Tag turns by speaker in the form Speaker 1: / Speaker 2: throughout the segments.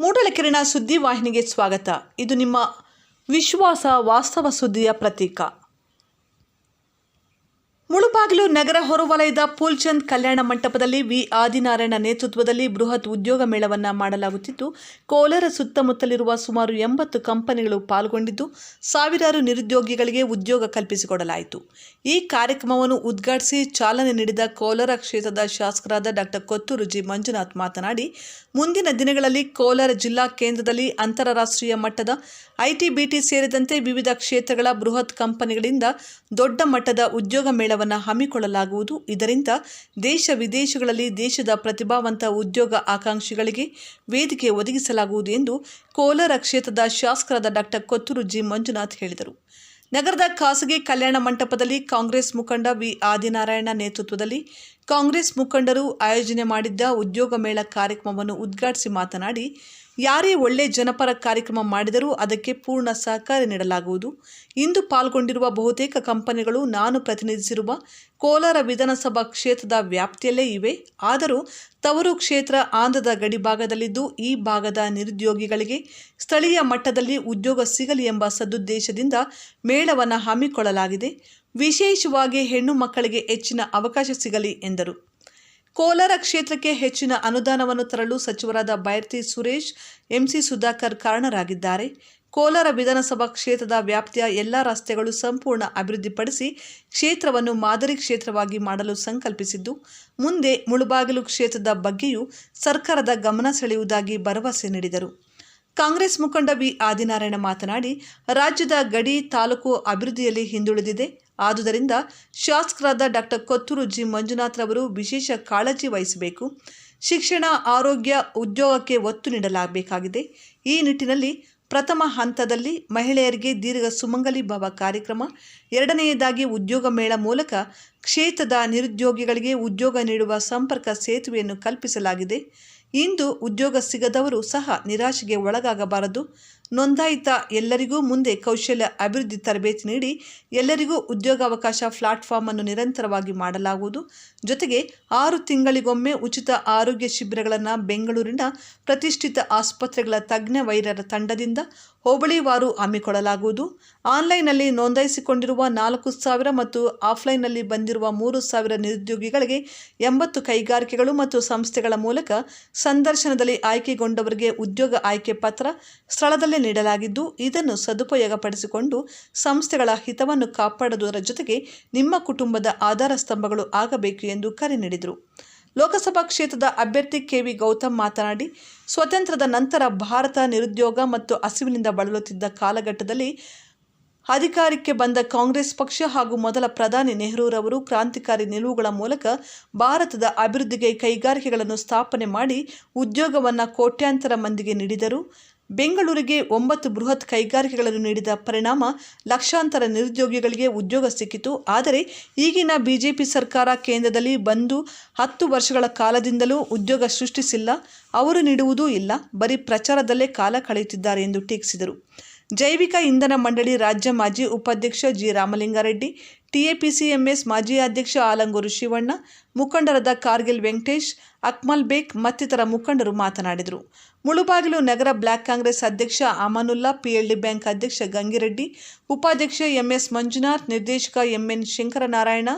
Speaker 1: ಮೂಡಲಕೆರೆನ ಸುದ್ದಿವಾಹಿನಿಗೆ ಸ್ವಾಗತ. ಇದು ನಿಮ್ಮ ವಿಶ್ವಾಸ ವಾಸ್ತವ ಸುದ್ದಿಯ ಪ್ರತೀಕ. ಮುಳುಬಾಗಿಲು ನಗರ ಹೊರವಲಯದ ಪೂಲ್ಚಂದ್ ಕಲ್ಯಾಣ ಮಂಟಪದಲ್ಲಿ ವಿ ಆದಿನಾರಾಯಣ ನೇತೃತ್ವದಲ್ಲಿ ಬೃಹತ್ ಉದ್ಯೋಗ ಮೇಳವನ್ನು ಮಾಡಲಾಗುತ್ತಿದ್ದು, ಕೋಲಾರ ಸುತ್ತಮುತ್ತಲಿರುವ ಸುಮಾರು ಎಂಬತ್ತು ಕಂಪನಿಗಳು ಪಾಲ್ಗೊಂಡಿದ್ದು, ಸಾವಿರಾರು ನಿರುದ್ಯೋಗಿಗಳಿಗೆ ಉದ್ಯೋಗ ಕಲ್ಪಿಸಿಕೊಡಲಾಯಿತು. ಈ ಕಾರ್ಯಕ್ರಮವನ್ನು ಉದ್ಘಾಟಿಸಿ ಚಾಲನೆ ನೀಡಿದ ಕೋಲಾರ ಕ್ಷೇತ್ರದ ಶಾಸಕರಾದ ಡಾಕ್ಟರ್ ಕೊತ್ತೂರು ಜಿ ಮಂಜುನಾಥ್ ಮಾತನಾಡಿ, ಮುಂದಿನ ದಿನಗಳಲ್ಲಿ ಕೋಲಾರ ಜಿಲ್ಲಾ ಕೇಂದ್ರದಲ್ಲಿ ಅಂತಾರಾಷ್ಟ್ರೀಯ ಮಟ್ಟದ ಐಟಿ ಬಿಟಿ ಸೇರಿದಂತೆ ವಿವಿಧ ಕ್ಷೇತ್ರಗಳ ಬೃಹತ್ ಕಂಪನಿಗಳಿಂದ ದೊಡ್ಡ ಮಟ್ಟದ ಉದ್ಯೋಗ ಮೇಳವನ್ನು ಹಮ್ಮಿಕೊಳ್ಳಲಾಗುವುದು. ಇದರಿಂದ ದೇಶ ವಿದೇಶಗಳಲ್ಲಿ ದೇಶದ ಪ್ರತಿಭಾವಂತ ಉದ್ಯೋಗ ಆಕಾಂಕ್ಷಿಗಳಿಗೆ ವೇದಿಕೆ ಒದಗಿಸಲಾಗುವುದು ಎಂದು ಕೋಲಾರ ಕ್ಷೇತ್ರದ ಶಾಸಕರಾದ ಡಾಕ್ಟರ್ ಕೊತ್ತೂರು ಜಿ. ಮಂಜುನಾಥ್ ಹೇಳಿದರು. ನಗರದ ಖಾಸಗಿ ಕಲ್ಯಾಣ ಮಂಟಪದಲ್ಲಿ ಕಾಂಗ್ರೆಸ್ ಮುಖಂಡ ವಿ. ಆದಿನಾರಾಯಣ ನೇತೃತ್ವದಲ್ಲಿ ಕಾಂಗ್ರೆಸ್ ಮುಖಂಡರು ಆಯೋಜನೆ ಮಾಡಿದ್ದ ಉದ್ಯೋಗ ಮೇಳ ಕಾರ್ಯಕ್ರಮವನ್ನು ಉದ್ಘಾಟಿಸಿ ಮಾತನಾಡಿ ಯಾರೇ ಒಳ್ಳೆ ಜನಪರ ಕಾರ್ಯಕ್ರಮ ಮಾಡಿದರೂ ಅದಕ್ಕೆ ಪೂರ್ಣ ಸಹಕಾರ ನೀಡಲಾಗುವುದು. ಇಂದು ಪಾಲ್ಗೊಂಡಿರುವ ಬಹುತೇಕ ಕಂಪನಿಗಳು ನಾನು ಪ್ರತಿನಿಧಿಸಿರುವ ಕೋಲಾರ ವಿಧಾನಸಭಾ ಕ್ಷೇತ್ರದ ವ್ಯಾಪ್ತಿಯಲ್ಲೇ ಇವೆ. ಆದರೂ ತವರು ಕ್ಷೇತ್ರ ಆಂಧ್ರದ ಗಡಿಭಾಗದಲ್ಲಿದ್ದು ಈ ಭಾಗದ ನಿರುದ್ಯೋಗಿಗಳಿಗೆ ಸ್ಥಳೀಯ ಮಟ್ಟದಲ್ಲಿ ಉದ್ಯೋಗ ಸಿಗಲಿ ಎಂಬ ಸದುದ್ದೇಶದಿಂದ ಮೇಳವನ್ನು ಹಮ್ಮಿಕೊಳ್ಳಲಾಗಿದೆ. ವಿಶೇಷವಾಗಿ ಹೆಣ್ಣು ಮಕ್ಕಳಿಗೆ ಹೆಚ್ಚಿನ ಅವಕಾಶ ಸಿಗಲಿ ಎಂದರು. ಕೋಲಾರ ಕ್ಷೇತ್ರಕ್ಕೆ ಹೆಚ್ಚಿನ ಅನುದಾನವನ್ನು ತರಲು ಸಚಿವರಾದ ಬೈರ್ತಿ ಸುರೇಶ್, ಎಂಸಿ ಸುಧಾಕರ್ ಕಾರಣರಾಗಿದ್ದಾರೆ. ಕೋಲಾರ ವಿಧಾನಸಭಾ ಕ್ಷೇತ್ರದ ವ್ಯಾಪ್ತಿಯ ಎಲ್ಲ ರಸ್ತೆಗಳು ಸಂಪೂರ್ಣ ಅಭಿವೃದ್ಧಿಪಡಿಸಿ ಕ್ಷೇತ್ರವನ್ನು ಮಾದರಿ ಕ್ಷೇತ್ರವಾಗಿ ಮಾಡಲು ಸಂಕಲ್ಪಿಸಿದ್ದು, ಮುಂದೆ ಮುಳುಬಾಗಿಲು ಕ್ಷೇತ್ರದ ಬಗ್ಗೆಯೂ ಸರ್ಕಾರದ ಗಮನ ಸೆಳೆಯುವುದಾಗಿ ಭರವಸೆ ನೀಡಿದರು. ಕಾಂಗ್ರೆಸ್ ಮುಖಂಡ ವಿ ಆದಿನಾರಾಯಣ ಮಾತನಾಡಿ, ರಾಜ್ಯದ ಗಡಿ ತಾಲೂಕು ಅಭಿವೃದ್ಧಿಯಲ್ಲಿ ಹಿಂದುಳಿದಿದೆ. ಆದುದರಿಂದ ಶಾಸಕರಾದ ಡಾಕ್ಟರ್ ಕೊತ್ತೂರು ಜಿ. ಮಂಜುನಾಥ್ ರವರು ವಿಶೇಷ ಕಾಳಜಿ ವಹಿಸಬೇಕು. ಶಿಕ್ಷಣ, ಆರೋಗ್ಯ, ಉದ್ಯೋಗಕ್ಕೆ ಒತ್ತು ನೀಡಲಾಗಬೇಕಾಗಿದೆ. ಈ ನಿಟ್ಟಿನಲ್ಲಿ ಪ್ರಥಮ ಹಂತದಲ್ಲಿ ಮಹಿಳೆಯರಿಗೆ ದೀರ್ಘ ಸುಮಂಗಲಿ ಭವ ಕಾರ್ಯಕ್ರಮ, ಎರಡನೆಯದಾಗಿ ಉದ್ಯೋಗ ಮೇಳ ಮೂಲಕ ಕ್ಷೇತ್ರದ ನಿರುದ್ಯೋಗಿಗಳಿಗೆ ಉದ್ಯೋಗ ನೀಡುವ ಸಂಪರ್ಕ ಸೇತುವೆಯನ್ನು ಕಲ್ಪಿಸಲಾಗಿದೆ. ಇಂದು ಉದ್ಯೋಗ ಸಿಗದವರು ಸಹ ನಿರಾಶೆಗೆ ಒಳಗಾಗಬಾರದು. ನೋಂದಾಯಿತ ಎಲ್ಲರಿಗೂ ಮುಂದೆ ಕೌಶಲ್ಯ ಅಭಿವೃದ್ಧಿ ತರಬೇತಿ ನೀಡಿ ಎಲ್ಲರಿಗೂ ಉದ್ಯೋಗಾವಕಾಶ ಪ್ಲಾಟ್ಫಾರ್ಮ್ ಅನ್ನು ನಿರಂತರವಾಗಿ ಮಾಡಲಾಗುವುದು. ಜೊತೆಗೆ ಆರು ತಿಂಗಳಿಗೊಮ್ಮೆ ಉಚಿತ ಆರೋಗ್ಯ ಶಿಬಿರಗಳನ್ನು ಬೆಂಗಳೂರಿನ ಪ್ರತಿಷ್ಠಿತ ಆಸ್ಪತ್ರೆಗಳ ತಜ್ಞ ವೈರರ ತಂಡದಿಂದ ಹೋಬಳಿವಾರು ಹಮ್ಮಿಕೊಳ್ಳಲಾಗುವುದು. ಆನ್ಲೈನ್ನಲ್ಲಿ ನೋಂದಾಯಿಸಿಕೊಂಡಿರುವ ನಾಲ್ಕು ಸಾವಿರ ಮತ್ತು ಆಫ್ಲೈನ್ನಲ್ಲಿ ಬಂದಿರುವ ಮೂರು ಸಾವಿರ ನಿರುದ್ಯೋಗಿಗಳಿಗೆ ಎಂಬತ್ತು ಕೈಗಾರಿಕೆಗಳು ಮತ್ತು ಸಂಸ್ಥೆಗಳ ಮೂಲಕ ಸಂದರ್ಶನದಲ್ಲಿ ಆಯ್ಕೆಗೊಂಡವರಿಗೆ ಉದ್ಯೋಗ ಆಯ್ಕೆ ಪತ್ರ, ಸ್ಥಳದಲ್ಲೇ ನೀಡಲಾಗಿದ್ದು, ಇದನ್ನು ಸದುಪಯೋಗಪಡಿಸಿಕೊಂಡು ಸಂಸ್ಥೆಗಳ ಹಿತವನ್ನು ಕಾಪಾಡುವುದರ ಜೊತೆಗೆ ನಿಮ್ಮ ಕುಟುಂಬದ ಆಧಾರ ಸ್ತಂಭಗಳು ಆಗಬೇಕು ಎಂದು ಕರೆ ನೀಡಿದರು. ಲೋಕಸಭಾ ಕ್ಷೇತ್ರದ ಅಭ್ಯರ್ಥಿ ಕೆವಿ ಗೌತಮ್ ಮಾತನಾಡಿ ಸ್ವತಂತ್ರದ ನಂತರ ಭಾರತ ನಿರುದ್ಯೋಗ ಮತ್ತು ಹಸಿವಿನಿಂದ ಬಳಲುತ್ತಿದ್ದ ಕಾಲಘಟ್ಟದಲ್ಲಿ ಅಧಿಕಾರಕ್ಕೆ ಬಂದ ಕಾಂಗ್ರೆಸ್ ಪಕ್ಷ ಹಾಗೂ ಮೊದಲ ಪ್ರಧಾನಿ ನೆಹರೂರವರು ಕ್ರಾಂತಿಕಾರಿ ನಿಲುವುಗಳ ಮೂಲಕ ಭಾರತದ ಅಭಿವೃದ್ಧಿಗೆ ಕೈಗಾರಿಕೆಗಳನ್ನು ಸ್ಥಾಪನೆ ಮಾಡಿ ಉದ್ಯೋಗವನ್ನು ಕೋಟ್ಯಾಂತರ ಮಂದಿಗೆ ನೀಡಿದರು. ಬೆಂಗಳೂರಿಗೆ ಒಂಬತ್ತು ಬೃಹತ್ ಕೈಗಾರಿಕೆಗಳನ್ನು ನೀಡಿದ ಪರಿಣಾಮ ಲಕ್ಷಾಂತರ ನಿರುದ್ಯೋಗಿಗಳಿಗೆ ಉದ್ಯೋಗ ಸಿಕ್ಕಿತು. ಆದರೆ ಈಗಿನ ಬಿಜೆಪಿ ಸರ್ಕಾರ ಕೇಂದ್ರದಲ್ಲಿ ಬಂದು ಹತ್ತು ವರ್ಷಗಳ ಕಾಲದಿಂದಲೂ ಉದ್ಯೋಗ ಸೃಷ್ಟಿಸಿಲ್ಲ, ಅವರು ನೀಡುವುದೂ ಇಲ್ಲ, ಬರೀ ಪ್ರಚಾರದಲ್ಲೇ ಕಾಲ ಕಳೆಯುತ್ತಿದ್ದಾರೆ ಎಂದು ಟೀಕಿಸಿದರು. ಜೈವಿಕ ಇಂಧನ ಮಂಡಳಿ ರಾಜ್ಯ ಮಾಜಿ ಉಪಾಧ್ಯಕ್ಷ ಜಿ. ರಾಮಲಿಂಗಾರೆಡ್ಡಿ ಟಿಎಪಿಸಿಎಂಎಸ್ ಮಾಜಿ ಅಧ್ಯಕ್ಷ ಆಲಂಗೂರು ಶಿವಣ್ಣ, ಮುಖಂಡರಾದ ಕಾರ್ಗಿಲ್ ವೆಂಕಟೇಶ್, ಅಕ್ಮಲ್ ಬೇಗ್ ಮತ್ತಿತರ ಮುಖಂಡರು ಮಾತನಾಡಿದರು. ಮುಳುಬಾಗಿಲು ನಗರ ಬ್ಲಾಕ್ ಕಾಂಗ್ರೆಸ್ ಅಧ್ಯಕ್ಷ ಅಮಾನುಲ್ಲಾ, ಪಿಎಲ್ಡಿ ಬ್ಯಾಂಕ್ ಅಧ್ಯಕ್ಷ ಗಂಗಿರೆಡ್ಡಿ, ಉಪಾಧ್ಯಕ್ಷ ಎಂಎಸ್ ಮಂಜುನಾಥ್, ನಿರ್ದೇಶಕ ಎಂಎನ್ ಶಂಕರನಾರಾಯಣ,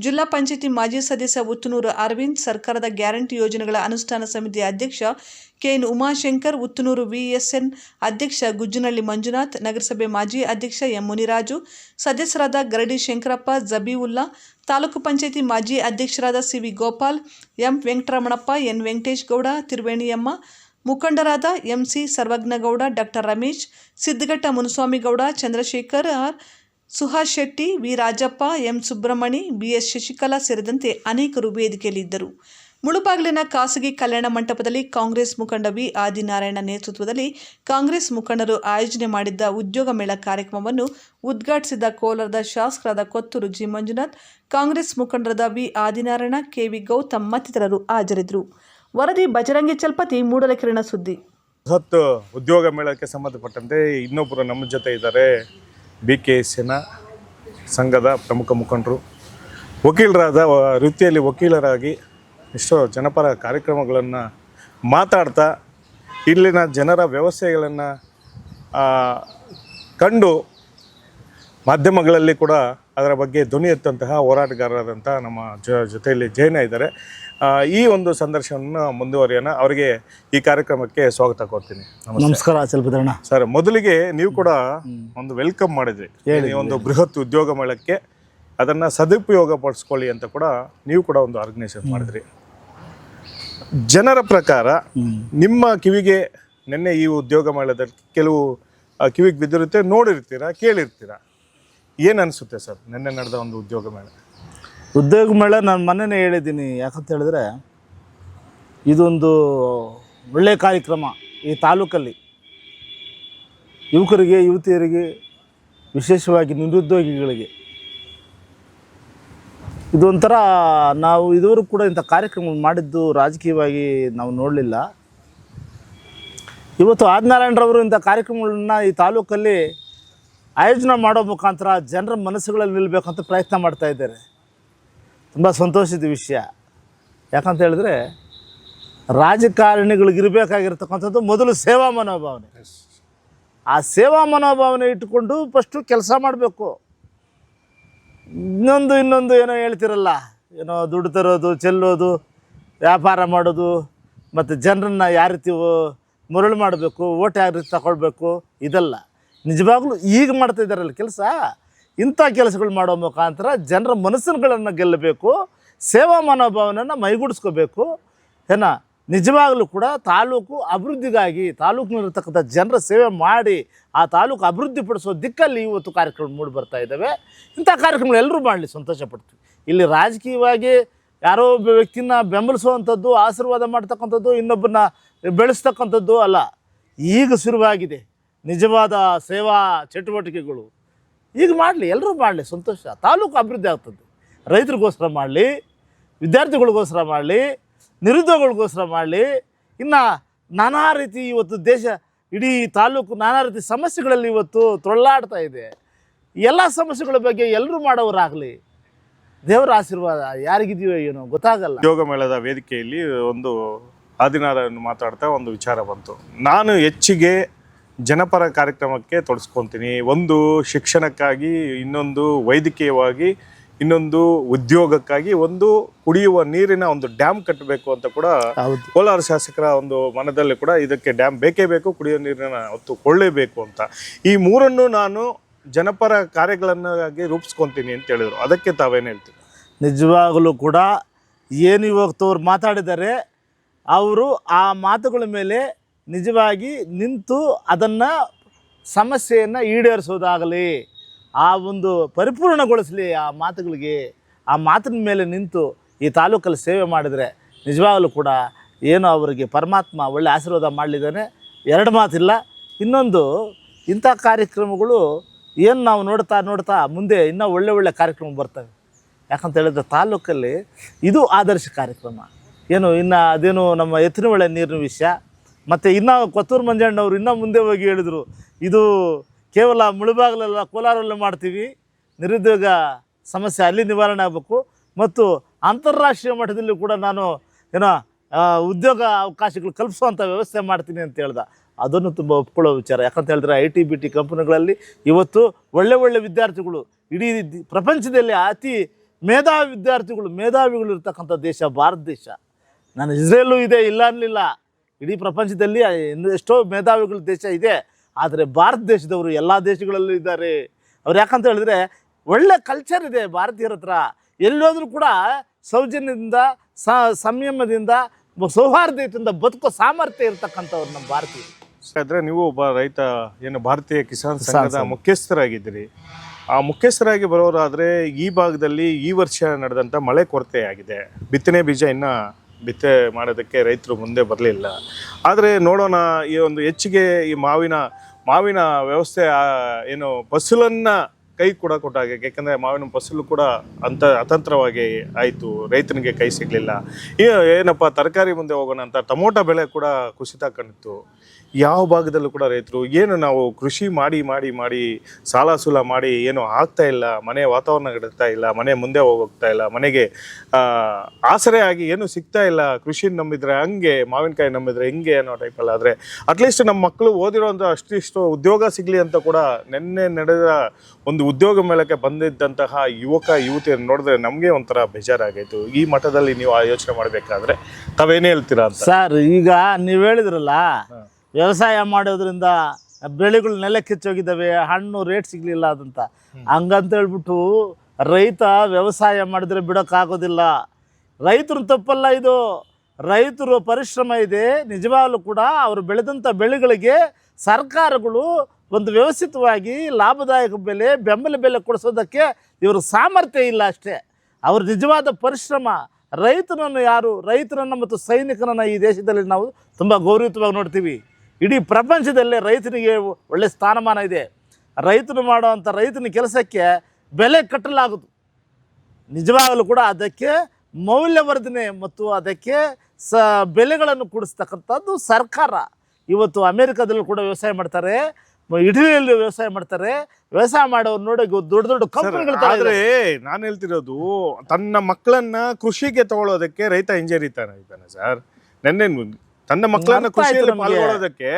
Speaker 1: ಜಿಲ್ಲಾ ಪಂಚಾಯಿತಿ ಮಾಜಿ ಸದಸ್ಯ ಉತ್ತನೂರು ಅರವಿಂದ್, ಸರ್ಕಾರದ ಗ್ಯಾರಂಟಿ ಯೋಜನೆಗಳ ಅನುಷ್ಠಾನ ಸಮಿತಿ ಅಧ್ಯಕ್ಷ ಕೆಎನ್ ಉಮಾಶಂಕರ್, ಉತ್ತನೂರು ವಿಎಸ್ಎನ್ ಅಧ್ಯಕ್ಷ ಗುಜ್ಜನಹಳ್ಳಿ ಮಂಜುನಾಥ್, ನಗರಸಭೆ ಮಾಜಿ ಅಧ್ಯಕ್ಷ ಎಂ ಮುನಿರಾಜು, ಸದಸ್ಯರಾದ ಗರಡಿ ಶಂಕರಪ್ಪ, ಜಬೀವುಲ್ಲಾ, ತಾಲೂಕು ಪಂಚಾಯಿತಿ ಮಾಜಿ ಅಧ್ಯಕ್ಷರಾದ CV Gopal, M Venkataramanappa, N Venkatesh Gowda, Thiruveniyamma, ಮುಖಂಡರಾದ MC Sarvagnagowda, doctor Ramesh Siddaghatta Munuswamygowda Chandrashekar R Suhas Shetty, V Rajappa, M Subramani BS Shashikala ಸೇರಿದಂತೆ ಅನೇಕರು ವೇದಿಕೆಯಲ್ಲಿದ್ದರು. ಮುಳುಬಾಗಿಲಿನ ಖಾಸಗಿ ಕಲ್ಯಾಣ ಮಂಟಪದಲ್ಲಿ ಕಾಂಗ್ರೆಸ್ ಮುಖಂಡ ವಿ ಆದಿನಾರಾಯಣ ನೇತೃತ್ವದಲ್ಲಿ ಕಾಂಗ್ರೆಸ್ ಮುಖಂಡರು ಆಯೋಜನೆ ಮಾಡಿದ್ದ ಉದ್ಯೋಗ ಮೇಳ ಕಾರ್ಯಕ್ರಮವನ್ನು ಉದ್ಘಾಟಿಸಿದ ಕೋಲಾರದ ಶಾಸಕರಾದ ಕೊತ್ತೂರು ಜಿ ಮಂಜುನಾಥ್, ಕಾಂಗ್ರೆಸ್ ಮುಖಂಡರಾದ ವಿ ಆದಿನಾರಾಯಣ ಕೆವಿ ಗೌತಮ್ ಮತ್ತಿತರರು ಹಾಜರಿದ್ದರು. ವರದಿ ಬಜರಂಗಿ ಚಲ್ಪತಿ ಮೂಡಲಕಿರಣ ಸುದ್ದಿ.
Speaker 2: ಬೃಹತ್ ಉದ್ಯೋಗ ಮೇಳಕ್ಕೆ ಸಂಬಂಧಪಟ್ಟಂತೆ ಇನ್ನೊಬ್ಬರು ನಮ್ಮ ಜೊತೆ ಇದ್ದಾರೆ. ಬಿ ಕೆ ಎಸ್ಸಿನ ಸಂಘದ ಪ್ರಮುಖ ಮುಖಂಡರು. ವಕೀಲರಾದ ವೃತ್ತಿಯಲ್ಲಿ ವಕೀಲರಾಗಿ ಎಷ್ಟೋ ಜನಪರ ಕಾರ್ಯಕ್ರಮಗಳನ್ನು ಮಾತಾಡ್ತಾ ಇಲ್ಲಿನ ಜನರ ವ್ಯವಸ್ಥೆಗಳನ್ನು ಕಂಡು ಮಾಧ್ಯಮಗಳಲ್ಲಿ ಕೂಡ ಅದರ ಬಗ್ಗೆ ಧ್ವನಿ ಎತ್ತಂತಹ ಹೋರಾಟಗಾರರಾದಂಥ ನಮ್ಮ ಜ ಜೊತೆಯಲ್ಲಿ ಜೈನ ಇದ್ದಾರೆ. ಈ ಒಂದು ಸಂದರ್ಶನವನ್ನು ಮುಂದುವರಿಯೋಣ. ಅವರಿಗೆ ಈ ಕಾರ್ಯಕ್ರಮಕ್ಕೆ ಸ್ವಾಗತ ಕೊಡ್ತೀನಿ.
Speaker 3: ನಮಸ್ಕಾರ ಚಲಪತಿರಣ್ಣ
Speaker 2: ಸರ್ ಮೊದಲಿಗೆ ನೀವು ಕೂಡ ಒಂದು ವೆಲ್ಕಮ್ ಮಾಡಿದ್ರಿ. ಈ ಒಂದು ಬೃಹತ್ ಉದ್ಯೋಗ ಮೇಳಕ್ಕೆ ಅದನ್ನು ಸದುಪಯೋಗ ಪಡಿಸ್ಕೊಳ್ಳಿ ಅಂತ ಕೂಡ ನೀವು ಕೂಡ ಒಂದು ಆರ್ಗನೈಸೇಷನ್ ಮಾಡಿದ್ರಿ. ಜನರ ಪ್ರಕಾರ ನಿಮ್ಮ ಕಿವಿಗೆ ನಿನ್ನೆ ಈ ಉದ್ಯೋಗ ಮೇಳದಲ್ಲಿ ಕೆಲವು ಆ, ಕಿವಿಗೆ ಬಿದ್ದಿರುತ್ತೆ ನೋಡಿರ್ತೀರಾ ಕೇಳಿರ್ತೀರಾ? ಏನು ಅನಿಸುತ್ತೆ ಸರ್ ನಿನ್ನೆ ನಡೆದ ಒಂದು ಉದ್ಯೋಗ ಮೇಳ?
Speaker 3: ಉದ್ಯೋಗ ಮೇಳ ನಾನು ಮೊನ್ನೆನೇ ಹೇಳಿದ್ದೀನಿ ಯಾಕಂತ ಹೇಳಿದ್ರೆ ಇದೊಂದು ಒಳ್ಳೆಯ ಕಾರ್ಯಕ್ರಮ ಈ ತಾಲೂಕಲ್ಲಿ. ಯುವಕರಿಗೆ ಯುವತಿಯರಿಗೆ ವಿಶೇಷವಾಗಿ ನಿರುದ್ಯೋಗಿಗಳಿಗೆ. ಇದೊಂಥರ ನಾವು ಇದುವರೆಗೂ ಕೂಡ ಇಂಥ ಕಾರ್ಯಕ್ರಮ ಮಾಡಿದ್ದು ರಾಜಕೀಯವಾಗಿ ನಾವು ನೋಡಲಿಲ್ಲ. ಇವತ್ತು ಆದಿನಾರಾಯಣರವರು ಇಂಥ ಕಾರ್ಯಕ್ರಮಗಳನ್ನ ಈ ತಾಲೂಕಲ್ಲಿ ಆಯೋಜನೆ ಮಾಡೋ ಮುಖಾಂತರ ಜನರ ಮನಸ್ಸುಗಳಲ್ಲಿ ನಿಲ್ಲಬೇಕಂತ ಪ್ರಯತ್ನ ಮಾಡ್ತಾ ಇದ್ದಾರೆ. ತುಂಬ ಸಂತೋಷದ ವಿಷಯ. ಯಾಕಂತ ಹೇಳಿದ್ರೆ ರಾಜಕಾರಣಿಗಳಿಗಿರಬೇಕಾಗಿರ್ತಕ್ಕಂಥದ್ದು ಮೊದಲು ಸೇವಾ ಮನೋಭಾವನೆ. ಆ ಸೇವಾ ಮನೋಭಾವನೆ ಇಟ್ಟುಕೊಂಡು ಫಸ್ಟು ಕೆಲಸ ಮಾಡಬೇಕು. ಇನ್ನೊಂದು ಇನ್ನೊಂದು ಏನೋ ಹೇಳ್ತಿರಲ್ಲ, ಏನೋ ದುಡ್ಡು ತರೋದು, ಚೆಲ್ಲೋದು, ವ್ಯಾಪಾರ ಮಾಡೋದು, ಮತ್ತು ಜನರನ್ನ ಯಾವ ರೀತಿ ಮರಳು ಮಾಡಬೇಕು, ಓಟ್ ಯಾವ ರೀತಿ ತಗೊಳ್ಬೇಕು, ಇದೆಲ್ಲ. ನಿಜವಾಗ್ಲೂ ಈಗ ಮಾಡ್ತಾ ಇದ್ದಾರಲ್ಲ ಕೆಲಸ? ಇಂಥ ಕೆಲಸಗಳು ಮಾಡೋ ಮುಖಾಂತರ ಜನರ ಮನಸ್ಸುಗಳನ್ನು ಗೆಲ್ಲಬೇಕು, ಸೇವಾ ಮನೋಭಾವನೆಯನ್ನು ಮೈಗೂಡಿಸ್ಕೋಬೇಕು, ಏನ? ನಿಜವಾಗಲೂ ಕೂಡ ತಾಲೂಕು ಅಭಿವೃದ್ಧಿಗಾಗಿ, ತಾಲೂಕಿನಲ್ಲಿರ್ತಕ್ಕಂಥ ಜನರ ಸೇವೆ ಮಾಡಿ ಆ ತಾಲೂಕು ಅಭಿವೃದ್ಧಿಪಡಿಸೋ ದಿಕ್ಕಲ್ಲಿ ಇವತ್ತು ಕಾರ್ಯಕ್ರಮ ಮೂಡಿ ಬರ್ತಾ ಇದ್ದಾವೆ. ಇಂಥ ಕಾರ್ಯಕ್ರಮಗಳು ಎಲ್ಲರೂ ಮಾಡಲಿ ಸಂತೋಷ ಪಡ್ತೀವಿ. ಇಲ್ಲಿ ರಾಜಕೀಯವಾಗಿ ಯಾರೋ ಒಬ್ಬ ವ್ಯಕ್ತಿನ ಬೆಂಬಲಿಸುವಂಥದ್ದು, ಆಶೀರ್ವಾದ ಮಾಡ್ತಕ್ಕಂಥದ್ದು ಇನ್ನೊಬ್ಬರನ್ನ ಬೆಳೆಸ್ತಕ್ಕಂಥದ್ದು ಅಲ್ಲ. ಈಗ ಶುರುವಾಗಿದೆ. ನಿಜವಾದ ಸೇವಾ ಚಟುವಟಿಕೆಗಳು. ಈಗ ಮಾಡಲಿ, ಎಲ್ಲರೂ ಮಾಡಲಿ, ಸಂತೋಷ. ತಾಲೂಕು ಅಭಿವೃದ್ಧಿ ಆಗ್ತದೆ. ರೈತರಿಗೋಸ್ಕರ ಮಾಡಲಿ, ವಿದ್ಯಾರ್ಥಿಗಳಿಗೋಸ್ಕರ ಮಾಡಲಿ. ನಿರುದ್ಯೋಗಿಗಳಿಗೋಸ್ಕರ ಮಾಡಲಿ. ಇನ್ನು ನಾನಾ ರೀತಿ ಇವತ್ತು ದೇಶ, ಇಡೀ ತಾಲೂಕು ನಾನಾ ರೀತಿ ಸಮಸ್ಯೆಗಳಲ್ಲಿ ಇವತ್ತು ತೊಳ್ಳಾಡ್ತಾ ಇದೆ. ಎಲ್ಲ ಸಮಸ್ಯೆಗಳ ಬಗ್ಗೆ ಎಲ್ಲರೂ ಮಾಡೋರಾಗಲಿ ದೇವರ ಆಶೀರ್ವಾದ ಯಾರಿಗಿದೆಯೋ ಏನೋ ಗೊತ್ತಾಗಲ್ಲ.
Speaker 2: ಯೋಗ ಮೇಳದ ವೇದಿಕೆಯಲ್ಲಿ ಒಂದು ಆದಿನಾರಾಯಣ ಮಾತಾಡ್ತಾ ಒಂದು ವಿಚಾರ ಬಂತು. ನಾನು ಹೆಚ್ಚಿಗೆ ಜನಪರ ಕಾರ್ಯಕ್ರಮಕ್ಕೆ ತೊಡಸ್ಕೊತೀನಿ. ಒಂದು ಶಿಕ್ಷಣಕ್ಕಾಗಿ, ಇನ್ನೊಂದು ವೈದ್ಯಕೀಯವಾಗಿ ಇನ್ನೊಂದು ಉದ್ಯೋಗಕ್ಕಾಗಿ ಒಂದು ಕುಡಿಯುವ ನೀರಿನ ಒಂದು ಡ್ಯಾಮ್ ಕಟ್ಟಬೇಕು ಅಂತ ಕೂಡ ಕೋಲಾರ ಶಾಸಕರ ಒಂದು ಮನದಲ್ಲಿ ಕೂಡ ಇದಕ್ಕೆ ಡ್ಯಾಮ್ ಬೇಕೇ ಬೇಕು ಕುಡಿಯುವ ನೀರಿನ ಹೊತ್ತು ಕೊಳ್ಳೇಬೇಕು ಅಂತ. ಈ ಮೂರನ್ನು ನಾನು ಜನಪರ ಕಾರ್ಯಗಳನ್ನಾಗಿ ರೂಪಿಸ್ಕೊತೀನಿ ಅಂತ ಹೇಳಿದರು. ಅದಕ್ಕೆ ತಾವೇನು ಹೇಳ್ತೀವಿ
Speaker 3: ನಿಜವಾಗಲೂ ಕೂಡ ಏನು ಇವತ್ತು ಅವ್ರು ಮಾತಾಡಿದರೆ ಅವರು ಆ ಮಾತುಗಳ ಮೇಲೆ ನಿಜವಾಗಿ ನಿಂತು ಅದನ್ನು ಸಮಸ್ಯೆಯನ್ನು ಈಡೇರಿಸೋದಾಗಲಿ. ಆ ಒಂದು ಪರಿಪೂರ್ಣಗೊಳಿಸಲಿ ಆ ಮಾತುಗಳಿಗೆ, ಆ ಮಾತಿನ ಮೇಲೆ ನಿಂತು ಈ ತಾಲೂಕಲ್ಲಿ ಸೇವೆ ಮಾಡಿದರೆ ನಿಜವಾಗಲೂ ಕೂಡ ಏನು ಅವರಿಗೆ ಪರಮಾತ್ಮ ಒಳ್ಳೆ ಆಶೀರ್ವಾದ ಮಾಡಲಿದ್ದಾನೆ. ಎರಡು ಮಾತಿಲ್ಲ, ಇನ್ನೊಂದು ಇಂಥ ಕಾರ್ಯಕ್ರಮಗಳು ಏನು ನಾವು ನೋಡ್ತಾ ನೋಡ್ತಾ ಮುಂದೆ ಇನ್ನೂ ಒಳ್ಳೆ ಒಳ್ಳೆ ಕಾರ್ಯಕ್ರಮ ಬರ್ತವೆ. ಯಾಕಂತ ಹೇಳಿದ್ರೆ ತಾಲೂಕಲ್ಲಿ ಇದು ಆದರ್ಶ ಕಾರ್ಯಕ್ರಮ. ಏನು ಇನ್ನು ಅದೇನು ನಮ್ಮ ಎತ್ತಿನ ಒಳ್ಳೆ ನೀರಿನ ವಿಷಯ, ಮತ್ತು ಇನ್ನೂ ಕೊತ್ತೂರು ಮಂಜಣ್ಣವರು ಇನ್ನೂ ಮುಂದೆ ಹೋಗಿ ಹೇಳಿದರು, ಇದು ಕೇವಲ ಮುಳುಬಾಗಲೆಲ್ಲ ಕೋಲಾರಲ್ಲೇ ಮಾಡ್ತೀವಿ. ನಿರುದ್ಯೋಗ ಸಮಸ್ಯೆ ಅಲ್ಲಿ ನಿವಾರಣೆ ಆಗಬೇಕು. ಮತ್ತು ಅಂತಾರಾಷ್ಟ್ರೀಯ ಮಟ್ಟದಲ್ಲಿ ಕೂಡ ನಾನು, ಏನೋ ಉದ್ಯೋಗ ಅವಕಾಶಗಳು ಕಲ್ಪಿಸುವಂಥ ವ್ಯವಸ್ಥೆ ಮಾಡ್ತೀನಿ ಅಂತ ಹೇಳ್ದೆ. ಅದನ್ನು ತುಂಬ ಒಪ್ಕೊಳ್ಳೋ ವಿಚಾರ. ಯಾಕಂತ ಹೇಳಿದ್ರೆ ಐ ಟಿ ಬಿ ಟಿ ಕಂಪನಿಗಳಲ್ಲಿ ಇವತ್ತು ಒಳ್ಳೆ ಒಳ್ಳೆ ವಿದ್ಯಾರ್ಥಿಗಳು, ಇಡೀ ಪ್ರಪಂಚದಲ್ಲಿ ಅತಿ ಮೇಧಾವಿ ವಿದ್ಯಾರ್ಥಿಗಳು, ಮೇಧಾವಿಗಳು ಇರ್ತಕ್ಕಂಥ ದೇಶ ಭಾರತ ದೇಶ. ನಾನು ಇಸ್ರೇಲು ಇದೆ, ಇಲ್ಲ ಅನ್ನಲಿಲ್ಲ. ಇಡೀ ಪ್ರಪಂಚದಲ್ಲಿ ಎಷ್ಟೋ ಮೇಧಾವಿಗಳ ದೇಶ ಇದೆ. ಆದರೆ ಭಾರತ ದೇಶದವರು ಎಲ್ಲ ದೇಶಗಳಲ್ಲೂ ಇದ್ದಾರೆ. ಅವ್ರು ಯಾಕಂತ ಹೇಳಿದ್ರೆ ಒಳ್ಳೆ ಕಲ್ಚರ್ ಇದೆ ಭಾರತೀಯರ ಹತ್ರ. ಎಲ್ಲೋದ್ರೂ ಕೂಡ ಸೌಜನ್ಯದಿಂದ ಸಂಯಮದಿಂದ ಸೌಹಾರ್ದತೆಯಿಂದ ಬದುಕೋ ಸಾಮರ್ಥ್ಯ ಇರತಕ್ಕಂಥವ್ರು ನಮ್ಮ ಭಾರತೀಯರು.
Speaker 2: ನೀವು ಒಬ್ಬ ರೈತ ಏನು ಭಾರತೀಯ ಕಿಸಾನ್ ಸಂಘದ ಮುಖ್ಯಸ್ಥರಾಗಿದ್ದೀರಿ. ಆ ಮುಖ್ಯಸ್ಥರಾಗಿ ಬರೋರಾದರೆ ಈ ಭಾಗದಲ್ಲಿ ಈ ವರ್ಷ ನಡೆದಂತ ಮಳೆ ಕೊರತೆ ಆಗಿದೆ ಬಿತ್ತನೆ ಬೀಜ ಇನ್ನ ಬಿತ್ತೆ ಮಾಡೋದಕ್ಕೆ ರೈತರು ಮುಂದೆ ಬರಲಿಲ್ಲ. ಆದರೆ ನೋಡೋಣ ಈ ಒಂದು ಹೆಚ್ಚಿಗೆ ಈ ಮಾವಿನ ಮಾವಿನ ವ್ಯವಸ್ಥೆ ಏನು ಫಸಲನ್ನು ಕೈ ಕೂಡ ಕೊಟ್ಟಾಗ ಯಾಕಂದರೆ ಮಾವಿನ ಫಸಲು ಕೂಡ ಅಂತ ಅತಂತ್ರವಾಗಿ ಆಯಿತು, ರೈತನಿಗೆ ಕೈ ಸಿಗಲಿಲ್ಲ. ಏನಪ್ಪ, ತರಕಾರಿ ಮುಂದೆ ಹೋಗೋಣ ಅಂತ ಟೊಮೊಟೊ ಬೆಳೆ ಕೂಡ ಕುಸಿತ ಕಂಡಿತ್ತು. ಯಾವ ಭಾಗದಲ್ಲೂ ಕೂಡ ರೈತರು ಏನು ನಾವು ಕೃಷಿ ಮಾಡಿ ಮಾಡಿ ಮಾಡಿ ಸಾಲ ಸೂಲ ಮಾಡಿ ಏನು ಆಗ್ತಾ ಇಲ್ಲ ಮನೆ ವಾತಾವರಣ ಗಿಡ್ತಾ ಇಲ್ಲ ಮನೆ ಮುಂದೆ ಹೋಗ್ತಾ ಇಲ್ಲ ಮನೆಗೆ ಆಸರೆ ಆಗಿ ಏನು ಸಿಗ್ತಾ ಇಲ್ಲ ಕೃಷಿ ನಂಬಿದ್ರೆ ಹಂಗೆ ಮಾವಿನಕಾಯಿ ನಂಬಿದ್ರೆ ಹಿಂಗೆ ಅನ್ನೋ ಟೈಪಲ್ಲಿ ಆದರೆ ಅಟ್ಲೀಸ್ಟ್ ನಮ್ಮ ಮಕ್ಕಳು ಓದಿರೋಂಥ ಅಷ್ಟಿಷ್ಟು ಉದ್ಯೋಗ ಸಿಗಲಿ ಅಂತ ಕೂಡ ನಿನ್ನೆ ನಡೆದ ಒಂದು ಉದ್ಯೋಗ ಮೇಳಕ್ಕೆ ಬಂದಿದ್ದಂತಹ ಯುವಕ ಯುವತಿಯನ್ನು ನೋಡಿದ್ರೆ ನಮಗೆ ಒಂಥರ ಬೇಜಾರಾಗಾಯಿತು ಈ ಮಟ್ಟದಲ್ಲಿ ನೀವು ಆ ಯೋಚನೆ ಮಾಡಬೇಕಾದ್ರೆ ತಾವೇನೇ ಹೇಳ್ತೀರಾ ಅಂತ?
Speaker 3: ಸರ್ ಈಗ ನೀವು ಹೇಳಿದ್ರಲ್ಲ ವ್ಯವಸಾಯ ಮಾಡೋದ್ರಿಂದ ಬೆಳೆಗಳು ನೆಲಕ್ಕೆ ಕಿಚ್ಚೋಗಿದ್ದಾವೆ ಹಣ್ಣು ರೇಟ್ ಸಿಗ್ಲಿಲ್ಲ ಅದಂತ. ಹಂಗಂತ ಹೇಳ್ಬಿಟ್ಟು ರೈತ ವ್ಯವಸಾಯ ಮಾಡಿದ್ರೆ ಬಿಡೋಕ್ಕಾಗೋದಿಲ್ಲ ರೈತರು ತಪ್ಪಲ್ಲ ಇದು. ರೈತರು ಪರಿಶ್ರಮ ಇದೆ ನಿಜವಾಗ್ಲೂ ಕೂಡ ಅವರು ಬೆಳೆದಂಥ ಬೆಳೆಗಳಿಗೆ ಸರ್ಕಾರಗಳು ಒಂದು ವ್ಯವಸ್ಥಿತವಾಗಿ ಲಾಭದಾಯಕ ಬೆಲೆ ಬೆಂಬಲ ಬೆಲೆ ಕೊಡಿಸೋದಕ್ಕೆ ಇವರು ಸಾಮರ್ಥ್ಯ ಇಲ್ಲ ಅಷ್ಟೇ. ಅವ್ರ ನಿಜವಾದ ಪರಿಶ್ರಮ. ರೈತನನ್ನು ಯಾರು ರೈತನನ್ನು ಮತ್ತು ಸೈನಿಕರನ್ನು ಈ ದೇಶದಲ್ಲಿ ನಾವು ತುಂಬ ಗೌರವಯುತವಾಗಿ ನೋಡ್ತೀವಿ. ಇಡೀ ಪ್ರಪಂಚದಲ್ಲೇ ರೈತನಿಗೆ ಒಳ್ಳೆ ಸ್ಥಾನಮಾನ ಇದೆ. ರೈತನು ಮಾಡುವಂಥ ರೈತನ ಕೆಲಸಕ್ಕೆ ಬೆಲೆ ಕಟ್ಟಲಾಗದು ನಿಜವಾಗಲೂ ಕೂಡ ಅದಕ್ಕೆ ಮೌಲ್ಯವರ್ಧನೆ ಮತ್ತು ಅದಕ್ಕೆ ಸ ಬೆಲೆಗಳನ್ನು ಕೊಡಿಸ್ತಕ್ಕಂಥದ್ದು ಸರ್ಕಾರ. ಇವತ್ತು ಅಮೇರಿಕಾದಲ್ಲೂ ಕೂಡ ವ್ಯವಸಾಯ ಮಾಡ್ತಾರೆ ಇಟಲಿಯಲ್ಲಿ ವ್ಯವಸಾಯ ಮಾಡ್ತಾರೆ. ವ್ಯವಸಾಯ ಮಾಡೋರು ನೋಡಿ ದೊಡ್ಡ ದೊಡ್ಡ ಕಂಪನಿಗಳು
Speaker 2: ಆದರೆ ನಾನು ಹೇಳ್ತಿರೋದು ತನ್ನ ಮಕ್ಕಳನ್ನ ಕೃಷಿಗೆ ತಗೊಳ್ಳೋದಕ್ಕೆ ರೈತ ಹಿಂಜರಿತಾನೆ ಇದ್ದಾನೆ ಸರ್. ನೆನ್ನೆ ತನ್ನ ಮಕ್ಕಳನ್ನ
Speaker 3: ನಮ್ಗೆ.
Speaker 2: ಪಾಲ್ಗೊಳ್ಳೋದಕ್ಕೆ.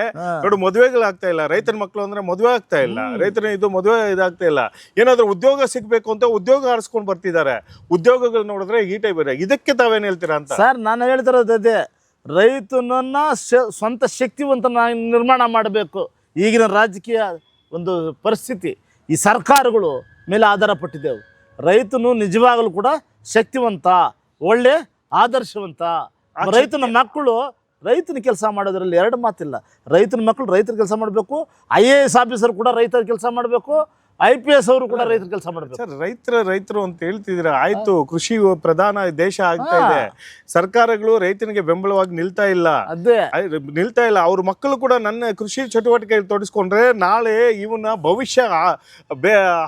Speaker 2: ನೋಡು ಮದುವೆಗಳಾಗ್ತಾ ಇಲ್ಲ. ರೈತನ ಮಕ್ಕಳು ಅಂದ್ರೆ ಮದುವೆ ಆಗ್ತಾ ಇಲ್ಲ. ರೈತನ ಇದು ಮದುವೆ ಇದಾಗ್ತಾ ಇಲ್ಲ. ಏನಾದ್ರೂ ಉದ್ಯೋಗ ಸಿಗ್ಬೇಕು ಅಂತ ಉದ್ಯೋಗ ಆರಿಸ್ಕೊಂಡು ಬರ್ತಿದ್ದಾರೆ. ಉದ್ಯೋಗಗಳು ನೋಡಿದ್ರೆ ಈ ಟೈಪ್ ಇದೆ. ಇದಕ್ಕೆ ತಾವೇನು ಹೇಳ್ತೀರಾ ಅಂತ?
Speaker 3: ಸರ್ ನಾನು ಹೇಳ್ತಿರೋದು ಅದೇ. ರೈತನನ್ನ ಸ್ವಂತ ಶಕ್ತಿವಂತನ ನಿರ್ಮಾಣ ಮಾಡಬೇಕು. ಈಗಿನ ರಾಜಕೀಯ ಒಂದು ಪರಿಸ್ಥಿತಿ. ಈ ಸರ್ಕಾರಗಳು ಮೇಲೆ ಆಧಾರ ಪಟ್ಟಿದ್ದೆವು. ರೈತನು ನಿಜವಾಗಲೂ ಕೂಡ ಶಕ್ತಿವಂತ ಒಳ್ಳೆ ಆದರ್ಶವಂತ. ರೈತನ ಮಕ್ಕಳು ರೈತನ ಕೆಲಸ ಮಾಡೋದ್ರಲ್ಲಿ ಎರಡು ಮಾತಿಲ್ಲ. ರೈತನ ಮಕ್ಕಳು ರೈತರ ಕೆಲಸ ಮಾಡಬೇಕು ಐ ಎ ಎಸ್ ಆಫೀಸರ್ ಕೂಡ ರೈತರ ಕೆಲಸ ಮಾಡಬೇಕು ಐ ಪಿ ಎಸ್ ಅವರು ಕೂಡ ರೈತರ ಕೆಲಸ ಮಾಡಬೇಕು.
Speaker 2: ಸರ್ ರೈತರ ರೈತರು ಅಂತ ಹೇಳ್ತಿದ್ರೆ ಆಯ್ತು ಕೃಷಿ ಪ್ರಧಾನ ದೇಶ ಆಗ್ತಾ ಇದೆ. ಸರ್ಕಾರಗಳು ರೈತನಿಗೆ ಬೆಂಬಲವಾಗಿ ನಿಲ್ತಾ ಇಲ್ಲ.
Speaker 3: ಅದೇ.
Speaker 2: ನಿಲ್ತಾ ಇಲ್ಲ. ಅವ್ರ ಮಕ್ಕಳು ಕೂಡ ನನ್ನ ಕೃಷಿ ಚಟುವಟಿಕೆ ತೊಡಸ್ಕೊಂಡ್ರೆ ನಾಳೆ ಇವನ ಭವಿಷ್ಯ